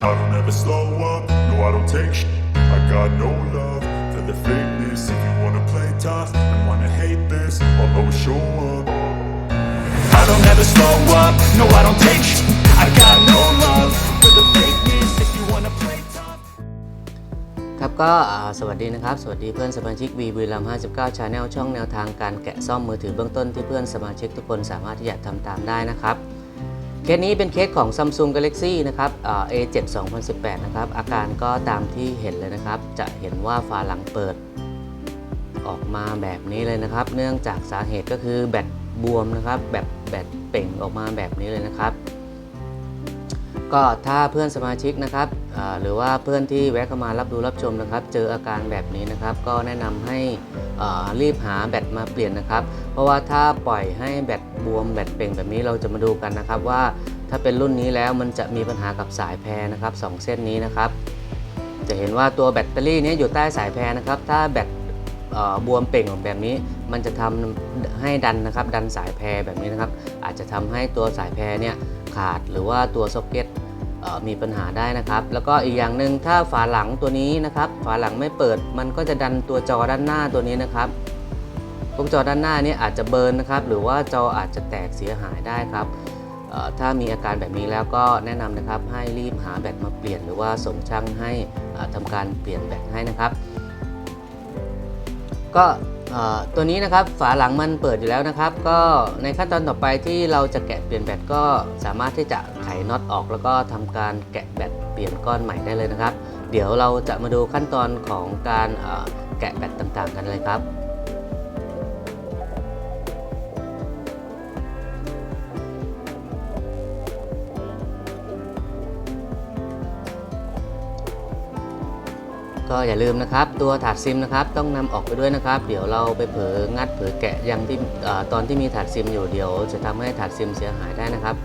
I don't ever slow up, no I don't take sh- I got no love for the fakeness If you wanna play tough and wanna hate this I'll always show up I don't ever slow up, no I don't take sh- I got no love for the fakeness If you wanna play tough ครับก็สวัสดีนะครับ สวัสดีเพื่อนสมาชิกวีบุรีรัมย์59 Channel ช่องแนวทางการแกะซ่อมมือถือเบื้องต้นที่เพื่อนสมาชิกทุกคนสามารถที่จะทำตามได้นะครับ เคสนี้เป็นเคสของ Samsung Galaxy นะครับอ่า A7 2018 นะครับ อาการก็ตามที่เห็นเลยนะครับ จะเห็นว่าฝาหลังเปิด ออกมาแบบนี้เลยนะครับ เนื่องจากสาเหตุก็คือแบตบวมนะครับ แบบแบตเป่งออกมาแบบนี้เลยนะครับ ก็ถ้าเพื่อนสมาชิกนะครับหรือว่าเพื่อนที่แวะเข้ามารับดูรับชมนะครับ เจออาการแบบนี้นะครับ ก็แนะนำให้รีบหาแบตมาเปลี่ยนนะครับ เพราะว่าถ้าปล่อยให้แบตบวมแบตเป่งแบบนี้เราจะมาดูกันนะครับว่าถ้าเป็นรุ่นนี้แล้วมันจะมีปัญหากับสายแพรนะครับสองเส้นนี้นะครับ จะเห็นว่าตัวแบตเตอรี่นี้อยู่ใต้สายแพรนะครับ ถ้าแบตบวมเป่งแบบนี้ มันจะทำให้ดันนะครับ ดันสายแพรแบบนี้นะครับ อาจจะทำให้ตัวสายแพรเนี่ย ขาดหรือว่าตัวซ็อกเก็ตมีปัญหาได้นะครับ แล้วก็อีกอย่างหนึ่งถ้าฝาหลังตัวนี้นะครับ ฝาหลังไม่เปิด มันก็จะดันตัวจอด้านหน้าตัวนี้นะครับพวกจอด้านหน้านี้อาจจะเบิร์นนะครับ หรือว่าจออาจจะแตกเสียหายได้ครับถ้ามีอาการแบบนี้แล้วก็แนะนำนะครับให้รีบหาแบตมาเปลี่ยน หรือว่าส่งช่างให้ทำการเปลี่ยนแบตให้นะครับ ก็ ตัวนี้นะครับฝาหลังมันเปิดอยู่แล้วนะครับ ก็ในขั้นตอนต่อไปที่เราจะแกะเปลี่ยนแบตก็สามารถที่จะไขน็อตออก แล้วก็ทำการแกะแบตเปลี่ยนก้อนใหม่ได้เลยนะครับ เดี๋ยวเราจะมาดูขั้นตอนของการแกะแบตต่างๆ กันเลยครับ ก็อย่าลืมนะครับ ตัวถาดซิมนะครับต้องนำออกไปด้วยนะครับ เดี๋ยวเราไปเผลองัดเผลอแกะยังที่ตอนที่มีถาดซิมอยู่เดี๋ยว จะทำให้ถาดซิมเสียหายได้นะครับ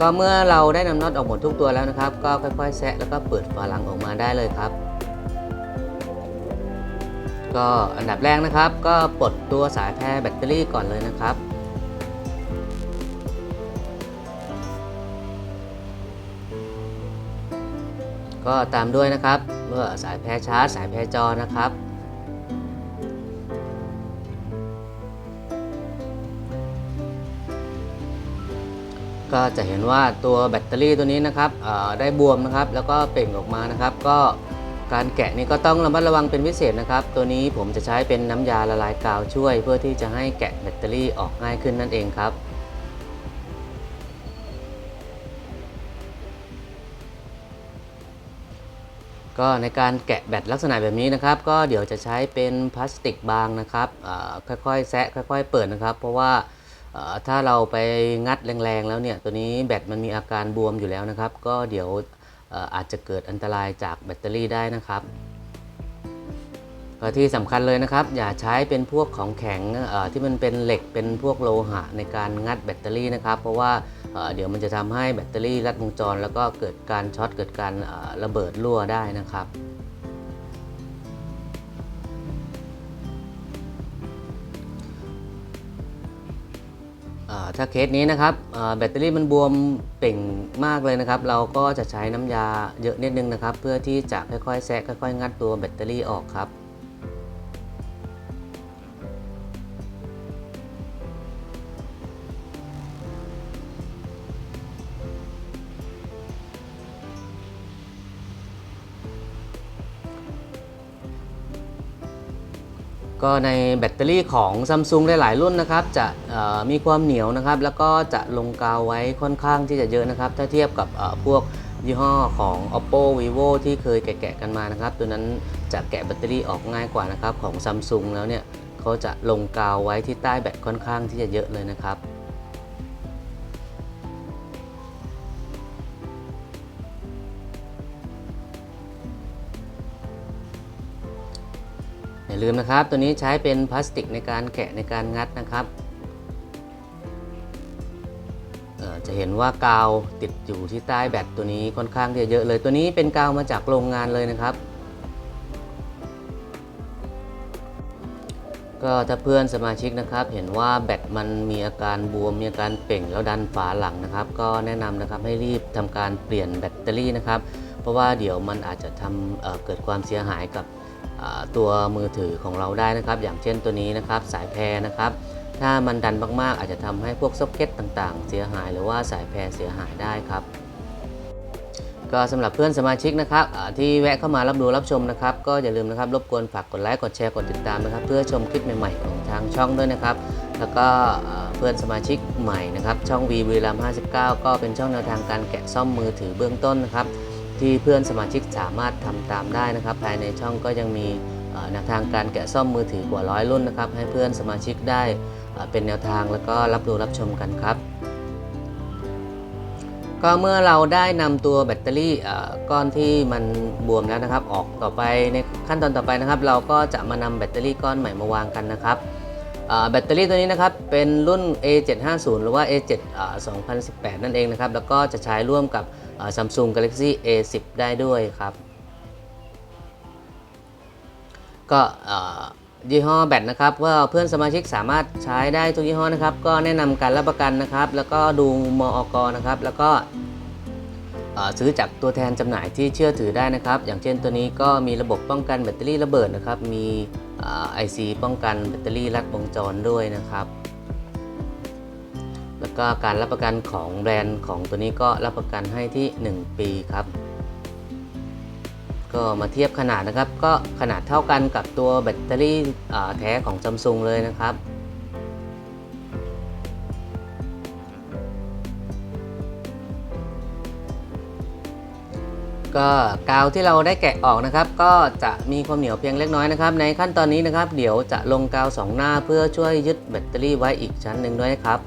ก็เมื่อเราได้นำน็อตออกหมดทุกตัวแล้วนะครับ ก็ค่อยๆแซะแล้วก็เปิดฝาหลังออกมาได้เลยครับ ก็อันดับแรกนะครับ ก็ปลดตัวสายแพรแบตเตอรี่ก่อนเลยนะครับก็ตามด้วยนะครับ เมื่อสายแพรชาร์จสายแพรจอนะครับ ก็จะเห็นว่าตัวแบตเตอรี่ตัวนี้นะครับได้บวมนะครับ แล้วก็เปล่งออกมานะครับ ก็การแกะนี่ก็ต้องระมัดระวังเป็นพิเศษนะครับ ตัวนี้ผมจะใช้เป็นน้ำยาละลายกาวช่วย เพื่อที่จะให้แกะแบตเตอรี่ออกง่ายขึ้นนั่นเองครับ ก็ในการแกะแบตลักษณะแบบนี้นะครับ ก็เดี๋ยวจะใช้เป็นพลาสติกบางนะครับค่อยๆแซะค่อยๆเปิดนะครับ เพราะว่าถ้าเราไปงัดแรงๆแล้วเนี่ยตัวนี้แบตมันมีอาการบวมอยู่แล้วนะครับ ก็เดี๋ยวอาจจะเกิดอันตรายจากแบตเตอรี่ได้นะครับ ที่สำคัญเลยนะครับ อย่าใช้เป็นพวกของแข็งที่มันเป็นเหล็กเป็นพวกโลหะในการงัดแบตเตอรี่นะครับ เพราะว่าเดี๋ยวมันจะทำให้แบตเตอรี่ลัดวงจร แล้วก็เกิดการช็อตเกิดการระเบิดรั่วได้นะครับถ้าเคสนี้นะครับแบตเตอรี่มันบวมเป่งมากเลยนะครับ เราก็จะใช้น้ำยาเยอะนิดนึงนะครับ เพื่อที่จะค่อยๆแซะค่อยๆ งัดตัวแบตเตอรี่ออกครับ ก็ในแบตเตอรี่ของ Samsung หลายๆ รุ่นนะครับ จะมีความเหนียวนะครับ แล้วก็จะลงกาวไว้ค่อนข้างที่จะเยอะนะครับ ถ้าเทียบกับพวกยี่ห้อของ Oppo Vivo ที่เคยแกะๆกันมานะครับ ตัวนั้นจะแกะแบตเตอรี่ออกง่ายกว่านะครับ ของ Samsung แล้วเนี่ยเขาจะลงกาวไว้ที่ใต้แบตค่อนข้างที่จะเยอะเลยนะครับ ลืมนะครับ ตัวนี้ใช้เป็นพลาสติกในการแกะในการงัดนะครับจะเห็นว่ากาวติดอยู่ที่ใต้แบตตัวนี้ค่อนข้างจะเยอะเลย ตัวนี้เป็นกาวมาจากโรงงานเลยนะครับ ก็ถ้าเพื่อนสมาชิกนะครับ เห็นว่าแบตมันมีอาการบวมมีอาการเป่งแล้วดันฝาหลังนะครับ ก็แนะนำนะครับให้รีบทำการเปลี่ยนแบตเตอรี่นะครับ เพราะว่าเดี๋ยวมันอาจจะทำเเกิดความเสียหายกับ ตัวมือถือของเราได้นะครับ อย่างเช่นตัวนี้นะครับสายแพรนะครับ ถ้ามันดันมากๆ อาจจะทำให้พวกซ็อกเก็ตต่างๆ เสียหายหรือว่าสายแพรเสียหายได้ครับ ก็สำหรับเพื่อนสมาชิกนะครับที่แวะเข้ามารับดูรับชมนะครับ ก็อย่าลืมนะครับรบกวนฝากกดไลค์กดแชร์กดติดตามนะครับ เพื่อชมคลิปใหม่ๆของทางช่องด้วยนะครับ แล้วก็เพื่อนสมาชิกใหม่นะครับช่องวีวีราม59 ก็เป็นช่องแนวทางการแกะซ่อมมือถือเบื้องต้นนะครับ ที่เพื่อนสมาชิกสามารถทำตามได้นะครับ ภายในช่องก็ยังมีแนวทางการแกะซ่อมมือถือกว่าร้อยรุ่นนะครับ ให้เพื่อนสมาชิกได้เป็นแนวทางแล้วก็รับดูรับชมกันครับ ก็เมื่อเราได้นำตัวแบตเตอรี่ก้อนที่มันบวมแล้วนะครับ ออกต่อไปในขั้นตอนต่อไปนะครับ เราก็จะมานำแบตเตอรี่ก้อนใหม่มาวางกันนะครับแบตเตอรี่ตัวนี้นะครับเป็นรุ่น A750 หรือว่า A7 2018 นั่นเองนะครับ แล้วก็จะใช้ร่วมกับ Samsung Galaxy A10 ได้ด้วยครับ ก็ยี่ห้อแบตนะครับว่าเพื่อนสมาชิกสามารถใช้ได้ทุกยี่ห้อนะครับ ก็แนะนำการรับประกันนะครับ แล้วก็ดูมออกนะครับ แล้วก็ซื้อจากตัวแทนจำหน่ายที่เชื่อถือได้นะครับ อย่างเช่นตัวนี้ก็มีระบบป้องกันแบตเตอรี่ระเบิดนะครับ มีไอซีป้องกันแบตเตอรี่ลัดวงจรด้วยนะครับ แล้วก็การรับประกันของแบรนด์ของตัวนี้ก็รับประกันให้ที่ 1 ปีครับ ก็มาเทียบขนาดนะครับ ก็ขนาดเท่ากันกับตัวแบตเตอรี่แท้ของ Samsung เลยนะครับก็กาวที่เราได้แกะออกนะครับ ก็จะมีความเหนียวเพียงเล็กน้อยนะครับ ในขั้นตอนนี้นะครับ เดี๋ยวจะลงกาวสองหน้าเพื่อช่วยยึดแบตเตอรี่ไว้อีกชั้นหนึ่งด้วยครับ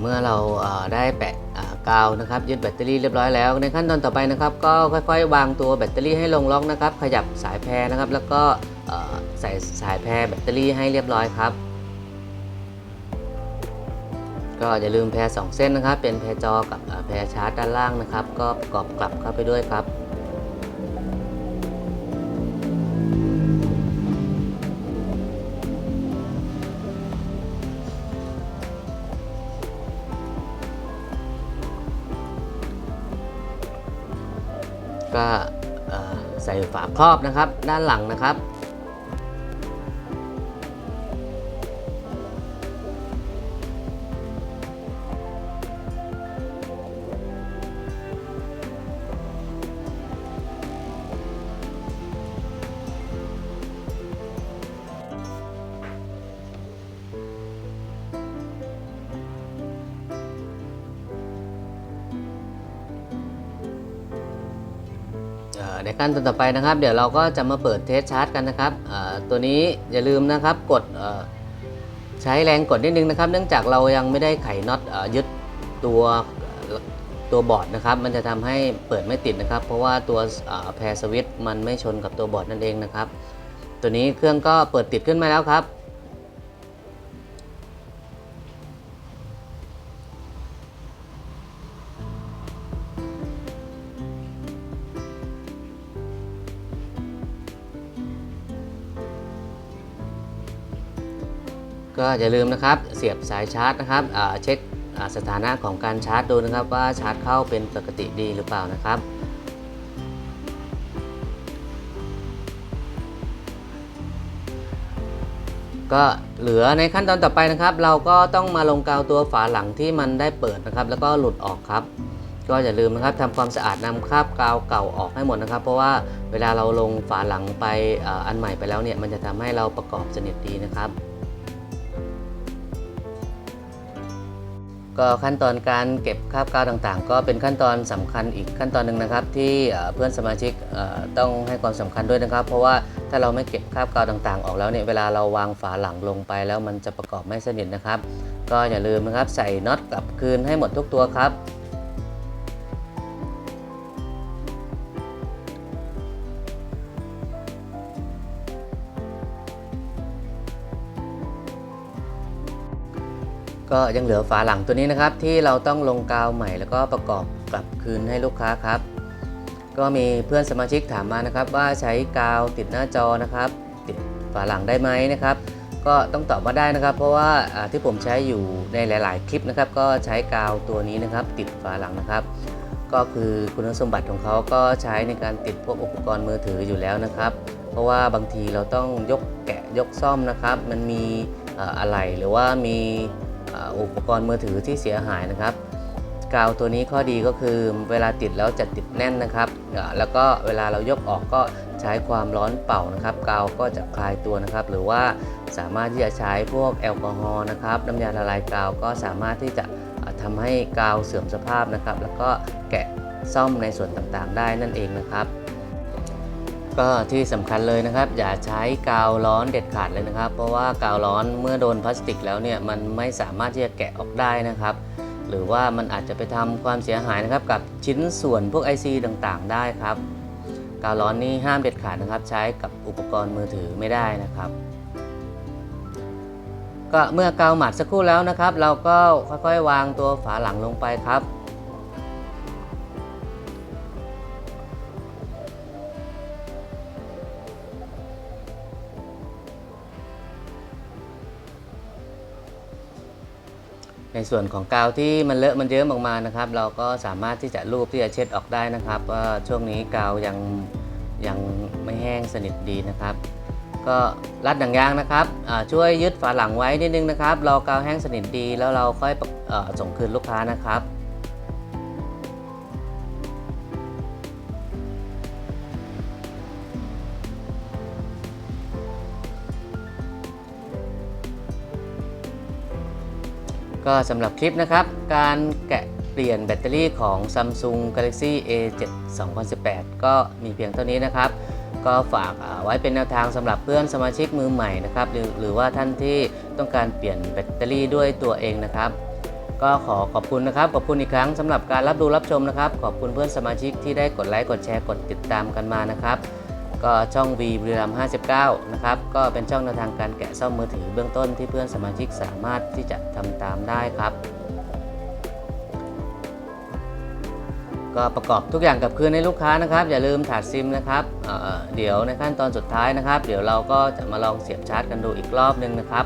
เมื่อเราได้แปะกาวนะครับยึดแบตเตอรี่เรียบร้อยแล้ว ในขั้นตอนต่อไปนะครับก็ค่อยๆ วางตัวแบตเตอรี่ให้ลงล็อกนะครับ ขยับสายแพรนะครับ แล้วก็ใส่สายแพรแบตเตอรี่ให้เรียบร้อยครับ ก็อย่าลืมแพรสองเส้นนะครับ เป็นแพรจอกับแพรชาร์จด้านล่างนะครับ ก็ประกอบกลับเข้าไปด้วยครับ ก็ใส่ฝาครอบนะครับ ด้านหลังนะครับ เอ่อในขั้นตอนต่อไปนะครับ เดี๋ยวเราก็จะมาเปิดเทสชาร์จกันนะครับตัวนี้อย่าลืมนะครับกดใช้แรงกดนิดนึงนะครับ เนื่องจากเรายังไม่ได้ไขน็อตยึดตัวตัวบอร์ดนะครับ มันจะทำให้เปิดไม่ติดนะครับ เพราะว่าตัวแพรสวิตช์มันไม่ชนกับตัวบอร์ดนั่นเองนะครับ ตัวนี้เครื่องก็เปิดติดขึ้นมาแล้วครับ ก็อย่าลืมนะครับเสียบสายชาร์จนะครับเช็คสถานะของการชาร์จดูนะครับว่าชาร์จเข้าเป็นปกติดีหรือเปล่านะครับ ก็เหลือในขั้นตอนต่อไปนะครับ เราก็ต้องมาลงกาวตัวฝาหลังที่มันได้เปิดนะครับ แล้วก็หลุดออกครับ ก็อย่าลืมนะครับทำความสะอาดนำคราบกาวเก่าออกให้หมดนะครับ เพราะว่าเวลาเราลงฝาหลังไปอันใหม่ไปแล้วเนี่ยมันจะทำให้เราประกอบสนิทดีนะครับ ก็ขั้นตอนการเก็บคราบกาวต่างๆ ก็เป็นขั้นตอนสำคัญอีกขั้นตอนหนึ่งนะครับ ที่เพื่อนสมาชิกต้องให้ความสำคัญด้วยนะครับ เพราะว่าถ้าเราไม่เก็บคราบกาวต่างๆ ออกแล้วเนี่ยเวลาเราวางฝาหลังลงไปแล้วมันจะประกอบไม่สนิทนะครับ ก็อย่าลืมนะครับใส่น็อตกลับคืนให้หมดทุกตัวครับ ก็ยังเหลือฝาหลังตัวนี้นะครับที่เราต้องลงกาวใหม่แล้วก็ประกอบกลับคืนให้ลูกค้าครับ ก็มีเพื่อนสมาชิกถามมานะครับ ว่าใช้กาวติดหน้าจอนะครับ ติดฝาหลังได้ไหมนะครับ ก็ต้องตอบว่าได้นะครับ เพราะว่าที่ผมใช้อยู่ในหลาย ๆ คลิปนะครับ ก็ใช้กาวตัวนี้นะครับ ติดฝาหลังนะครับ ก็คือคุณสมบัติของเขาก็ใช้ในการติดพวกอุปกรณ์มือถืออยู่แล้วนะครับเพราะว่าบางทีเราต้องยกแกะยกซ่อมนะครับ มันมีอะไรหรือว่ามี อุปกรณ์มือถือที่เสียหายนะครับ กาวตัวนี้ข้อดีก็คือเวลาติดแล้วจะติดแน่นนะครับ แล้วก็เวลาเรายกออกก็ใช้ความร้อนเป่านะครับ กาวก็จะคลายตัวนะครับ หรือว่าสามารถที่จะใช้พวกแอลกอฮอล์นะครับน้ำยาละลายกาวก็สามารถที่จะเอ่อทำให้กาวเสื่อมสภาพนะครับ แล้วก็แกะซ่อมในส่วนต่างๆ ได้นั่นเองนะครับ ก็ที่สำคัญเลยนะครับ อย่าใช้กาวร้อนเด็ดขาดเลยนะครับ เพราะว่ากาวร้อนเมื่อโดนพลาสติกแล้วเนี่ยมันไม่สามารถที่จะแกะออกได้นะครับ หรือว่ามันอาจจะไปทำความเสียหายนะครับกับชิ้นส่วนพวก IC ต่างๆ ได้ครับ กาวร้อนนี่ห้ามเด็ดขาดนะครับ ใช้กับอุปกรณ์มือถือไม่ได้นะครับก็เมื่อกาวหมัดสักครู่แล้วนะครับ เราก็ค่อยๆ วางตัวฝาหลังลงไปครับ ในส่วนของกาวที่มันเลอะมันเยิ้มออกมานะครับ เราก็สามารถที่จะรูปที่จะเช็ดออกได้นะครับว่าช่วงนี้กาวยังยังไม่แห้งสนิทดีนะครับ ก็รัดหนังยางนะครับช่วยยึดฝาหลังไว้นิดนึงนะครับรอกาวแห้งสนิทดีแล้วเราค่อยอส่งคืนลูกค้านะครับ ก็สำหรับคลิปนะครับ การแกะเปลี่ยนแบตเตอรี่ของ Samsung Galaxy A7 2018 ก็มีเพียงเท่านี้นะครับ ก็ฝากไว้เป็นแนวทางสำหรับเพื่อนสมาชิกมือใหม่นะครับหรือหรือว่าท่านที่ต้องการเปลี่ยนแบตเตอรี่ด้วยตัวเองนะครับ ก็ขอขอบคุณนะครับ ขอบคุณอีกครั้งสำหรับการรับดูรับชมนะครับ ขอบคุณเพื่อนสมาชิกที่ได้กดไลค์กดแชร์กดติดตามกันมานะครับ ก็ช่อง V บุรีรัมย์59 นะครับ ก็เป็นช่องแนวทางการแกะซ่อมมือถือเบื้องต้นที่เพื่อนสมาชิกสามารถที่จะทำตามได้ครับ ก็ประกอบทุกอย่างกับคืนให้ลูกค้านะครับ อย่าลืมถาดซิมนะครับเเดี๋ยวในขั้นตอนสุดท้ายนะครับ เดี๋ยวเราก็จะมาลองเสียบชาร์จกันดูอีกรอบนึงนะครับ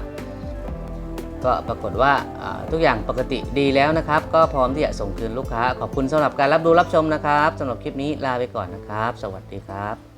ก็ปรากฏว่าอ่าทุกอย่างปกติดีแล้วนะครับ ก็พร้อมที่จะส่งคืนลูกค้า ขอบคุณสำหรับการรับดูรับชมนะครับสำหรับคลิปนี้ลาไปก่อนนะครับ สวัสดีครับ